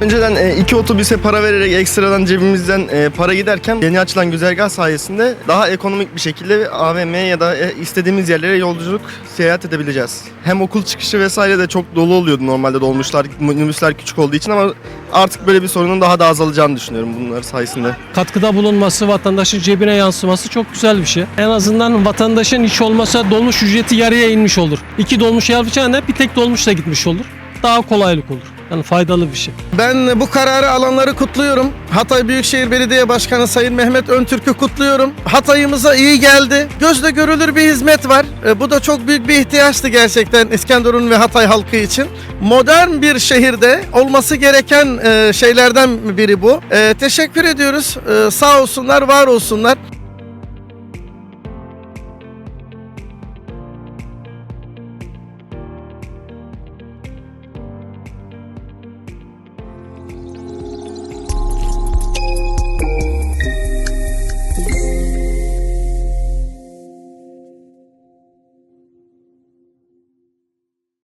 Önceden e, iki otobüse para vererek ekstradan cebimizden e, para giderken yeni açılan güzergah sayesinde daha ekonomik bir şekilde AVM'ye ya da e, istediğimiz yerlere yolculuk seyahat edebileceğiz. Hem okul çıkışı vesaire de çok dolu oluyordu normalde dolmuşlar, minibüsler küçük olduğu için ama artık böyle bir sorunun daha da azalacağını düşünüyorum bunlar sayesinde. katkıda bulunması, vatandaşın cebine yansıması çok güzel bir şey. En azından vatandaşın hiç olmasa dolmuş ücreti yarıya inmiş olur. İki dolmuş yapacağına bir tek dolmuşla gitmiş olur. Daha kolaylık olur. Yani faydalı bir şey. Ben bu kararı alanları kutluyorum. Hatay Büyükşehir Belediye Başkanı Sayın Mehmet Öntürk'ü kutluyorum. Hatay'ımıza iyi geldi. Gözle görülür bir hizmet var. E, Bu da çok büyük bir ihtiyaçtı gerçekten İskenderun ve Hatay halkı için. Modern bir şehirde olması gereken e, şeylerden biri bu. E, Teşekkür ediyoruz. Sağ olsunlar, var olsunlar.